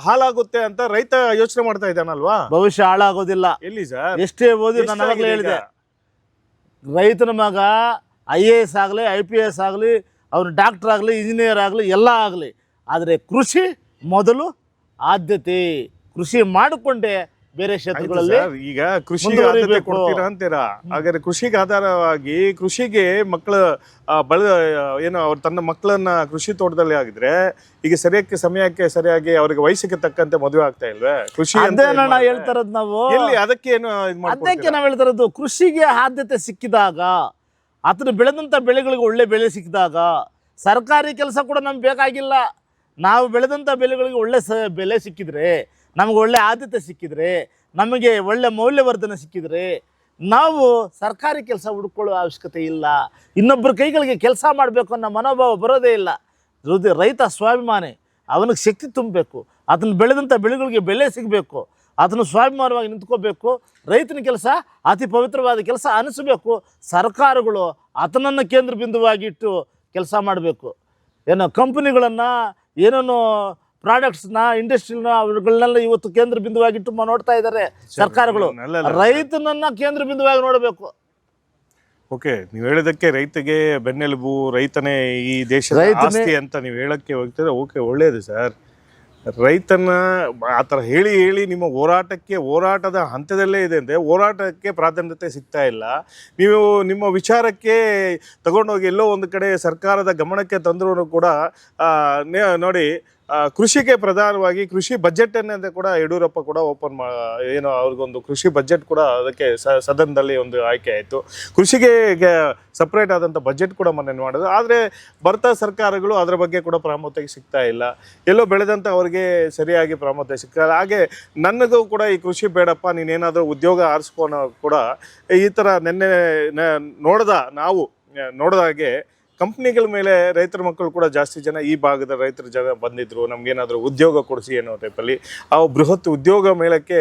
Speaker 2: ಹಾಳಾಗುತ್ತೆ ಅಂತ ರೈತ ಯೋಚನೆ ಮಾಡ್ತಾ ಇದ್ದಾನಲ್ವಾ?
Speaker 3: ಭವಿಷ್ಯ ಹಾಳಾಗೋದಿಲ್ಲ.
Speaker 2: ಎಲ್ಲಿ ಸರ್?
Speaker 3: ಎಷ್ಟೇ ಓದಿ ನಾನು ಹೇಳಿದೆ. ರೈತನ ಮಗ ಐ ಎ ಎಸ್ ಆಗಲಿ, ಐ ಪಿ ಎಸ್ ಆಗಲಿ ಅವನು ಡಾಕ್ಟರ್ ಆಗಲಿ ಇಂಜಿನಿಯರ್ ಆಗಲಿ, ಎಲ್ಲ ಆಗಲಿ. ಆದರೆ ಕೃಷಿ ಮೊದಲು ಆದ್ಯತೆ. ಕೃಷಿ ಮಾಡಿಕೊಂಡೇ ಬೇರೆ ಕ್ಷೇತ್ರಗಳಲ್ಲಿ
Speaker 2: ಈಗ ಕೃಷಿ. ಆದ್ಯತೆ ಕೊಡ್ತೀರಾ ಅಂತೀರಾ ಹಾಗಾದ್ರೆ ಕೃಷಿಗೆ ಆಧಾರವಾಗಿ ಕೃಷಿಗೆ ಮಕ್ಕಳ ಬಳ ಏನು ಅವ್ರು ತನ್ನ ಮಕ್ಕಳನ್ನ ಕೃಷಿ ತೋಟದಲ್ಲಿ ಆಗಿದ್ರೆ ಈಗ ಸರಿಯಕ್ಕೆ ಸಮಯಕ್ಕೆ ಸರಿಯಾಗಿ ಅವ್ರಿಗೆ ವಯಸ್ಸಿಗೆ ತಕ್ಕಂತೆ ಮದುವೆ ಆಗ್ತಾ ಇಲ್ವೇ ಕೃಷಿ ಅಂತ
Speaker 3: ಅದೇ
Speaker 2: ಏನ್
Speaker 3: ನಾನು
Speaker 2: ಮಾಡಿದ್ರೆ?
Speaker 3: ಹೇಳ್ತಾ ಇರೋದು ನಾವು
Speaker 2: ಎಲ್ಲಿ ಅದಕ್ಕೆ ಏನು
Speaker 3: ಅದಕ್ಕೆ? ನಾವು ಹೇಳ್ತಾ ಇರೋದು ಕೃಷಿಗೆ ಆದ್ಯತೆ ಸಿಕ್ಕಿದಾಗ ಅದನ್ನು ಬೆಳೆದಂತ ಬೆಳೆಗಳಿಗೆ ಒಳ್ಳೆ ಬೆಲೆ ಸಿಕ್ಕಿದಾಗ ಸರ್ಕಾರಿ ಕೆಲಸ ಕೂಡ ನಮ್ಗೆ ಬೇಕಾಗಿಲ್ಲ ನಾವು ಬೆಳೆದಂಥ ಬೆಳೆಗಳಿಗೆ ಒಳ್ಳೆ ಸ ಬೆಲೆ ಸಿಕ್ಕಿದ್ರೆ ನಮಗೆ ಒಳ್ಳೆ ಆದ್ಯತೆ ಸಿಕ್ಕಿದರೆ, ನಮಗೆ ಒಳ್ಳೆ ಮೌಲ್ಯವರ್ಧನೆ ಸಿಕ್ಕಿದರೆ, ನಾವು ಸರ್ಕಾರಿ ಕೆಲಸ ಹುಡ್ಕೊಳ್ಳೋ ಅವಶ್ಯಕತೆ ಇಲ್ಲ. ಇನ್ನೊಬ್ಬರ ಕೈಗಳಿಗೆ ಕೆಲಸ ಮಾಡಬೇಕು ಅನ್ನೋ ಮನೋಭಾವ ಬರೋದೇ ಇಲ್ಲ. ಹೃದಯ ರೈತ ಸ್ವಾಭಿಮಾನಿ, ಅವನಿಗೆ ಶಕ್ತಿ ತುಂಬಬೇಕು. ಅದನ್ನು ಬೆಳೆದಂಥ ಬೆಳೆಗಳಿಗೆ ಬೆಲೆ ಸಿಗಬೇಕು. ಅದನ್ನು ಸ್ವಾಭಿಮಾನವಾಗಿ ನಿಂತ್ಕೋಬೇಕು. ರೈತನ ಕೆಲಸ, ಅತಿ ಪವಿತ್ರವಾದ ಕೆಲಸ ಅನಿಸಬೇಕು. ಸರ್ಕಾರಗಳು ಆತನನ್ನು ಕೇಂದ್ರ ಬಿಂದುವಾಗಿಟ್ಟು ಕೆಲಸ ಮಾಡಬೇಕು. ಏನೋ ಕಂಪ್ನಿಗಳನ್ನು ಏನೇನೋ ಪ್ರಾಡಕ್ಟ್ಸ್ನ ಇಂಡಸ್ಟ್ರಿನ ಅವುಗಳನ್ನೆಲ್ಲ ಇವತ್ತು ಕೇಂದ್ರ ಬಿಂದುವಾಗಿಟ್ಟು ತುಂಬಾ ನೋಡ್ತಾ ಇದ್ದಾರೆ ಸರ್ಕಾರಗಳು. ರೈತನನ್ನ ಕೇಂದ್ರ ಬಿಂದುವಾಗಿ ನೋಡಬೇಕು.
Speaker 2: ಓಕೆ ನೀವು ಹೇಳಿದಕ್ಕೆ ರೈತಗೆ ಬೆನ್ನೆಲುಬು ರೈತನೇ ಈ ದೇಶದ ಆಸ್ತಿ ಅಂತ ನೀವು ಹೇಳಕ್ಕೆ ಹೋಗ್ತಿದ್ರೆ ಓಕೆ ಒಳ್ಳೇದು ಸರ್. ರೈತನ ಆ ಥರ ಹೇಳಿ ಹೇಳಿ ನಿಮ್ಮ ಹೋರಾಟಕ್ಕೆ ಹೋರಾಟದ ಹಂತದಲ್ಲೇ ಇದೆ ಅಂದರೆ ಹೋರಾಟಕ್ಕೆ ಪ್ರಾಧಾನ್ಯತೆ ಸಿಗ್ತಾ ಇಲ್ಲ. ನೀವು ನಿಮ್ಮ ವಿಚಾರಕ್ಕೆ ತಗೊಂಡೋಗಿ ಎಲ್ಲೋ ಒಂದು ಕಡೆ ಸರ್ಕಾರದ ಗಮನಕ್ಕೆ ತಂದ್ರೂ ಕೂಡ ನೋಡಿ ಕೃಷಿಗೆ ಪ್ರಧಾನವಾಗಿ ಕೃಷಿ ಬಜೆಟ್ ಅನ್ನೋದೇ ಕೂಡ ಯಡಿಯೂರಪ್ಪ ಕೂಡ ಓಪನ್ ಮಾ, ಏನು ಅವ್ರಿಗೊಂದು ಕೃಷಿ ಬಜೆಟ್ ಕೂಡ ಅದಕ್ಕೆ ಸದನದಲ್ಲಿ ಒಂದು ಆಯ್ಕೆ ಆಯಿತು. ಕೃಷಿಗೆ ಸಪ್ರೇಟ್ ಆದಂಥ ಬಜೆಟ್ ಕೂಡ ಮೊನ್ನೆ ಮಾಡಿದ್ರು. ಆದರೆ ಬರ್ತಾ ಸರ್ಕಾರಗಳು ಅದರ ಬಗ್ಗೆ ಕೂಡ ಪ್ರಾಮುಖ್ಯತೆ ಸಿಗ್ತಾ ಇಲ್ಲ. ಎಲ್ಲೋ ಬೆಳೆದಂಥ ಅವ್ರಿಗೆ ಸರಿಯಾಗಿ ಪ್ರಾಮುಖ್ಯತೆ ಸಿಗ್ತಾ ಹಾಗೆ ನನಗೂ ಕೂಡ ಈ ಕೃಷಿ ಬೇಡಪ್ಪ, ನೀನೇನಾದರೂ ಉದ್ಯೋಗ ಆರಿಸ್ಕೊನೋ ಕೂಡ ಈ ಥರ ನಿನ್ನೆ ನೋಡ್ದ ನಾವು ನೋಡಿದಾಗೆ ಕಂಪ್ನಿಗಳ ಮೇಲೆ ರೈತರ ಮಕ್ಕಳು ಕೂಡ ಜಾಸ್ತಿ ಜನ ಈ ಭಾಗದ ರೈತರ ಜನ ಬಂದಿದ್ರು, ನಮಗೇನಾದರೂ ಉದ್ಯೋಗ ಕೊಡಿಸಿ ಅನ್ನೋ ಟೈಪಲ್ಲಿ ಆ ಬೃಹತ್ ಉದ್ಯೋಗ ಮೇಳಕ್ಕೆ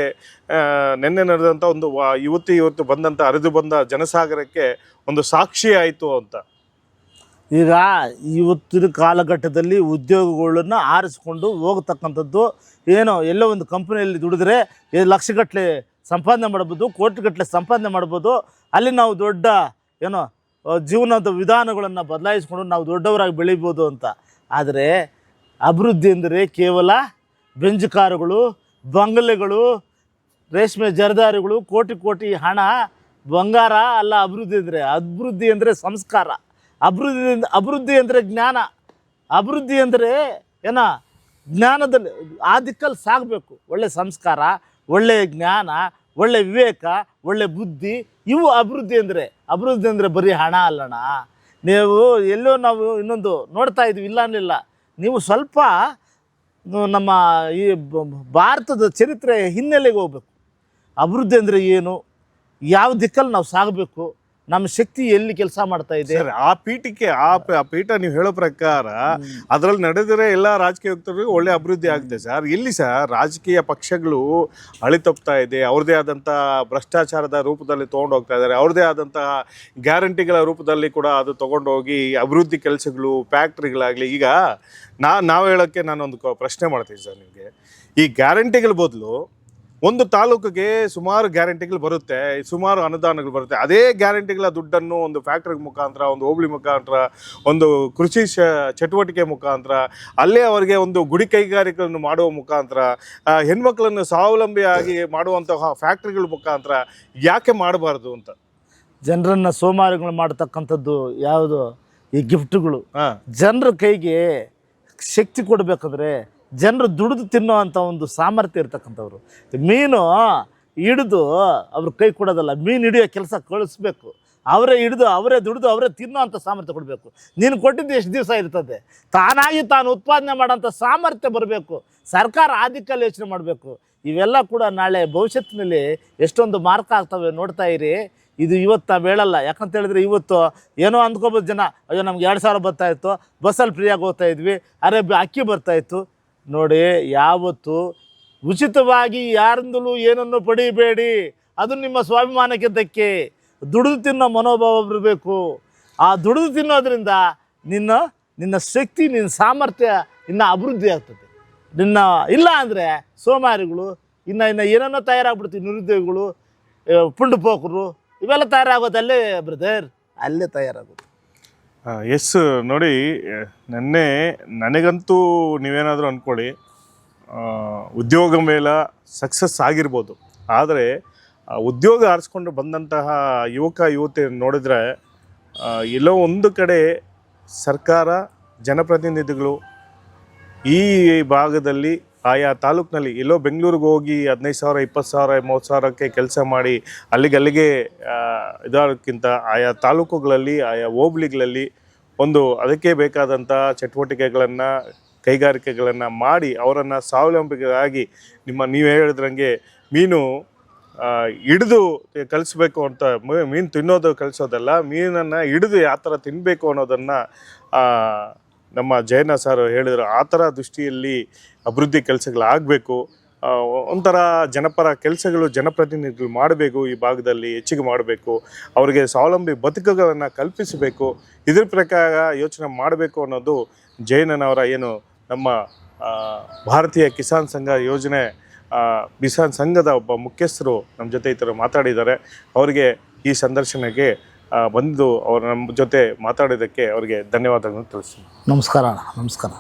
Speaker 2: ನಿನ್ನೆ ನಡೆದಂಥ ಒಂದು ಯುವತಿ ಇವತ್ತು ಬಂದಂಥ ಹರಿದು ಬಂದ ಜನಸಾಗರಕ್ಕೆ ಒಂದು ಸಾಕ್ಷಿ ಆಯಿತು ಅಂತ.
Speaker 3: ಈಗ ಇವತ್ತಿನ ಕಾಲಘಟ್ಟದಲ್ಲಿ ಉದ್ಯೋಗಗಳನ್ನ ಆರಿಸ್ಕೊಂಡು ಹೋಗತಕ್ಕಂಥದ್ದು ಏನೋ ಎಲ್ಲೋ ಒಂದು ಕಂಪ್ನಿಯಲ್ಲಿ ದುಡಿದ್ರೆ ಲಕ್ಷಗಟ್ಟಲೆ ಸಂಪಾದನೆ ಮಾಡ್ಬೋದು, ಕೋಟಿಗಟ್ಟಲೆ ಸಂಪಾದನೆ ಮಾಡ್ಬೋದು, ಅಲ್ಲಿ ನಾವು ದೊಡ್ಡ ಏನೋ ಜೀವನದ ವಿಧಾನಗಳನ್ನು ಬದಲಾಯಿಸ್ಕೊಂಡು ನಾವು ದೊಡ್ಡವರಾಗಿ ಬೆಳಿಬೋದು ಅಂತ. ಆದರೆ ಅಭಿವೃದ್ಧಿ ಅಂದರೆ ಕೇವಲ ಬೆಂಜು ಕಾರುಗಳು, ಬಂಗಲೆಗಳು, ರೇಷ್ಮೆ ಜರದಾರಿಗಳು, ಕೋಟಿ ಕೋಟಿ ಹಣ, ಬಂಗಾರ ಅಲ್ಲ ಅಭಿವೃದ್ಧಿ ಅಂದರೆ ಅಭಿವೃದ್ಧಿ ಅಂದರೆ ಸಂಸ್ಕಾರ. ಅಭಿವೃದ್ಧಿ ಅಭಿವೃದ್ಧಿ ಅಂದರೆ ಜ್ಞಾನ. ಅಭಿವೃದ್ಧಿ ಅಂದರೆ ಏನ? ಜ್ಞಾನದಲ್ಲಿ ಆ ದಿಕ್ಕಲ್ಲಿ ಸಾಗಬೇಕು. ಒಳ್ಳೆಯ ಸಂಸ್ಕಾರ, ಒಳ್ಳೆಯ ಜ್ಞಾನ ಒಳ್ಳೆ ವಿವೇಕ, ಒಳ್ಳೆ ಬುದ್ಧಿ, ಇವು ಅಭಿವೃದ್ಧಿ ಅಂದರೆ ಅಭಿವೃದ್ಧಿ ಅಂದರೆ ಬರೀ ಹಣ ಅಲ್ಲಣ್ಣ. ನೀವು ಎಲ್ಲೋ ನಾವು ಇನ್ನೊಂದು ನೋಡ್ತಾ ಇದ್ವಿ, ಇಲ್ಲ ಅನ್ನಲಿಲ್ಲ ನೀವು ಸ್ವಲ್ಪ ನಮ್ಮ ಈ ಭಾರತದ ಚರಿತ್ರೆ ಹಿನ್ನೆಲೆಗೆ ಹೋಗ್ಬೇಕು. ಅಭಿವೃದ್ಧಿ ಅಂದರೆ ಏನು? ಯಾವ ದಿಕ್ಕಲ್ಲಿ ನಾವು ಸಾಗಬೇಕು? ನಮ್ಮ ಶಕ್ತಿ ಎಲ್ಲಿ ಕೆಲಸ ಮಾಡ್ತಾ ಇದೆ?
Speaker 2: ಸರ್ ಆ ಪೀಠಕ್ಕೆ ಆ ಪ- ಆ ಪೀಠ ನೀವು ಹೇಳೋ ಪ್ರಕಾರ ಅದರಲ್ಲಿ ನಡೆದರೆ ಎಲ್ಲ ರಾಜಕೀಯ ವ್ಯಕ್ತರಿಗೂ ಒಳ್ಳೆ ಅಭಿವೃದ್ಧಿ ಆಗಿದೆ ಸರ್. ಇಲ್ಲಿ ಸರ್ ರಾಜಕೀಯ ಪಕ್ಷಗಳು ಅಳಿತಪ್ತಾ ಇದೆ. ಅವ್ರದೇ ಆದಂಥ ಭ್ರಷ್ಟಾಚಾರದ ರೂಪದಲ್ಲಿ ತೊಗೊಂಡು ಹೋಗ್ತಾ ಇದ್ದಾರೆ. ಅವ್ರದೇ ಆದಂತಹ ಗ್ಯಾರಂಟಿಗಳ ರೂಪದಲ್ಲಿ ಕೂಡ ಅದು ತಗೊಂಡೋಗಿ ಅಭಿವೃದ್ಧಿ ಕೆಲಸಗಳು ಫ್ಯಾಕ್ಟ್ರಿಗಳಾಗಲಿ ಈಗ ನಾ ನಾವು ಹೇಳೋಕ್ಕೆ ನಾನೊಂದು ಕ- ಪ್ರಶ್ನೆ ಮಾಡ್ತೀನಿ ಸರ್ ನಿಮಗೆ. ಈ ಗ್ಯಾರಂಟಿಗಳ ಬದಲು ಒಂದು ತಾಲೂಕಿಗೆ ಸುಮಾರು ಗ್ಯಾರಂಟಿಗಳು ಬರುತ್ತೆ ಸುಮಾರು ಅನುದಾನಗಳು ಬರುತ್ತೆ. ಅದೇ ಗ್ಯಾರಂಟಿಗಳ ದುಡ್ಡನ್ನು ಒಂದು ಫ್ಯಾಕ್ಟ್ರಿ ಮುಖಾಂತರ ಒಂದು ಹೋಬಳಿ ಮುಖಾಂತರ ಒಂದು ಕೃಷಿ ಚಟುವಟಿಕೆ ಮುಖಾಂತರ ಅಲ್ಲೇ ಅವರಿಗೆ ಒಂದು ಗುಡಿ ಕೈಗಾರಿಕೆಗಳನ್ನು ಮಾಡುವ ಮುಖಾಂತರ ಹೆಣ್ಮಕ್ಳನ್ನು ಸ್ವಾವಲಂಬಿಯಾಗಿ ಮಾಡುವಂತಹ ಫ್ಯಾಕ್ಟ್ರಿಗಳ ಮುಖಾಂತರ ಯಾಕೆ ಮಾಡಬಾರ್ದು ಅಂತ?
Speaker 3: ಜನರನ್ನು ಸೋಮಾರಿಗಳು ಮಾಡತಕ್ಕಂಥದ್ದು ಯಾವುದು? ಈ ಗಿಫ್ಟ್ಗಳು. ಜನರ ಕೈಗೆ ಶಕ್ತಿ ಕೊಡಬೇಕಂದ್ರೆ ಜನರು ದುಡಿದು ತಿನ್ನುವಂಥ ಒಂದು ಸಾಮರ್ಥ್ಯ ಇರ್ತಕ್ಕಂಥವ್ರು. ಮೀನು ಹಿಡಿದು ಅವ್ರ ಕೈ ಕೊಡೋದಲ್ಲ, ಮೀನು ಹಿಡಿಯೋ ಕೆಲಸ ಕಳಿಸ್ಬೇಕು. ಅವರೇ ಹಿಡಿದು, ಅವರೇ ದುಡಿದು, ಅವರೇ ತಿನ್ನೋ ಅಂಥ ಸಾಮರ್ಥ್ಯ ಕೊಡಬೇಕು. ನೀನು ಕೊಟ್ಟಿದ್ದು ಎಷ್ಟು ದಿವಸ ಇರ್ತದೆ? ತಾನಾಗಿ ತಾನು ಉತ್ಪಾದನೆ ಮಾಡೋಂಥ ಸಾಮರ್ಥ್ಯ ಬರಬೇಕು. ಸರ್ಕಾರ ಆದಿಕಲ್ಲಿ ಯೋಚನೆ ಮಾಡಬೇಕು. ಇವೆಲ್ಲ ಕೂಡ ನಾಳೆ ಭವಿಷ್ಯತ್ತಿನಲ್ಲಿ ಎಷ್ಟೊಂದು ಮಾರ್ಕ್ ಆಗ್ತವೆ ನೋಡ್ತಾ ಇರಿ. ಇದು ಇವತ್ತು ನಾವು ಹೇಳಲ್ಲ ಯಾಕಂತ ಹೇಳಿದ್ರೆ ಇವತ್ತು ಏನೋ ಅಂದ್ಕೋಬೋದು ಜನ, ಅಯ್ಯೋ, ನಮ್ಗೆ ಎರಡು ಸಾವಿರ ಬರ್ತಾಯಿತ್ತು ಬಸ್ಸಲ್ಲಿ ಫ್ರೀಯಾಗಿ ಹೋಗ್ತಾ ಇದ್ವಿ. ಅರೆ ಅಕ್ಕಿ ಬರ್ತಾ ಇತ್ತು. ನೋಡಿ, ಯಾವತ್ತು ಉಚಿತವಾಗಿ ಯಾರಿಂದಲೂ ಏನನ್ನು ಪಡೀಬೇಡಿ. ಅದು ನಿಮ್ಮ ಸ್ವಾಭಿಮಾನಕ್ಕೆ ಧಕ್ಕೆ ದುಡಿದು ತಿನ್ನೋ ಮನೋಭಾವ ಬರಬೇಕು ಆ ದುಡಿದು ತಿನ್ನೋದ್ರಿಂದ ನಿನ್ನ ನಿನ್ನ ಶಕ್ತಿ, ನಿನ್ನ ಸಾಮರ್ಥ್ಯ ಇನ್ನು ಅಭಿವೃದ್ಧಿ ಆಗ್ತದೆ. ನಿನ್ನ ಇಲ್ಲ ಅಂದರೆ ಸೋಮಾರಿಗಳು, ಇನ್ನು ಇನ್ನು ಏನನ್ನೋ ತಯಾರಾಗ್ಬಿಡ್ತೀವಿ, ನಿರುದ್ಯೋಗಿಗಳು ಪುಂಡು ಪುಂಡುಪೋಕರು ಇವೆಲ್ಲ ತಯಾರಾಗೋದು ಅಲ್ಲೇ ಬ್ರದರ್ ಅಲ್ಲೇ ತಯಾರಾಗೋದು.
Speaker 2: ಎಸ್ ನೋಡಿ ನೆನ್ನೆ ನನಗಂತೂ ನೀವೇನಾದರೂ ಅಂದ್ಕೊಳ್ಳಿ ಉದ್ಯೋಗ ಮೇಲೆ ಸಕ್ಸಸ್ ಆಗಿರ್ಬೋದು. ಆದರೆ ಉದ್ಯೋಗ ಆರಿಸ್ಕೊಂಡು ಬಂದಂತಹ ಯುವಕ, ಯುವತಿ ನೋಡಿದ್ರೆ ಎಲ್ಲೋ ಒಂದು ಕಡೆ ಸರ್ಕಾರ, ಜನಪ್ರತಿನಿಧಿಗಳು ಈ ಭಾಗದಲ್ಲಿ ಆಯಾ ತಾಲೂಕಿನಲ್ಲಿ ಎಲ್ಲೋ ಬೆಂಗಳೂರಿಗೆ ಹೋಗಿ ಹದಿನೈದು ಸಾವಿರ ಇಪ್ಪತ್ತು ಸಾವಿರ ಮೂವತ್ತು ಸಾವಿರಕ್ಕೆ ಕೆಲಸ ಮಾಡಿ ಅಲ್ಲಿಗೆ ಅಲ್ಲಿಗೆ ಆ, ಇದಾಗೋಕ್ಕಿಂತ ಆಯಾ ತಾಲೂಕುಗಳಲ್ಲಿ ಆಯಾ ಹೋಬಳಿಗಳಲ್ಲಿ ಒಂದು ಅದಕ್ಕೆ ಬೇಕಾದಂಥ ಚಟುವಟಿಕೆಗಳನ್ನು ಕೈಗಾರಿಕೆಗಳನ್ನು ಮಾಡಿ ಅವರನ್ನು ಸ್ವಾವಲಂಬಿಗಳಾಗಿ ನಿಮ್ಮ ನೀವು ಹೇಳಿದ್ರಂಗೆ ಮೀನು ಹಿಡಿದು ಕಲಿಸ್ಬೇಕು ಅಂತ ಮೀನು ತಿನ್ನೋದು ಕಲಿಸೋದಲ್ಲ ಮೀನನ್ನು ಹಿಡಿದು ಯಾವ ಥರ ತಿನ್ನಬೇಕು ಅನ್ನೋದನ್ನು ನಮ್ಮ ಜಯನ ಸರ್ ಹೇಳಿದ್ರು, ಆ ಥರ ದೃಷ್ಟಿಯಲ್ಲಿ ಅಭಿವೃದ್ಧಿ ಕೆಲಸಗಳಾಗಬೇಕು. ಒಂಥರ ಜನಪರ ಕೆಲಸಗಳು ಜನಪ್ರತಿನಿಧಿಗಳು ಮಾಡಬೇಕು, ಈ ಭಾಗದಲ್ಲಿ ಹೆಚ್ಚಿಗೆ ಮಾಡಬೇಕು. ಅವರಿಗೆ ಸ್ವಾವಲಂಬಿ ಬದುಕುಗಳನ್ನು ಕಲ್ಪಿಸಬೇಕು. ಇದ್ರ ಪ್ರಕಾರ ಯೋಚನೆ ಮಾಡಬೇಕು ಅನ್ನೋದು ಜೈನನವರ ಏನು ನಮ್ಮ ಭಾರತೀಯ ಕಿಸಾನ್ ಸಂಘ ಯೋಜನೆ ಕಿಸಾನ್ ಸಂಘದ ಒಬ್ಬ ಮುಖ್ಯಸ್ಥರು ನಮ್ಮ ಜೊತೆ ಈ ಥರ ಮಾತಾಡಿದ್ದಾರೆ. ಅವರಿಗೆ ಈ ಸಂದರ್ಶನಕ್ಕೆ ಬಂದು ಅವರು ನಮ್ಮ ಜೊತೆ ಮಾತಾಡಿದ್ದಕ್ಕೆ ಅವರಿಗೆ ಧನ್ಯವಾದಗಳನ್ನು ತಿಳಿಸ್ತೀನಿ.
Speaker 3: ನಮಸ್ಕಾರ ನಮಸ್ಕಾರ.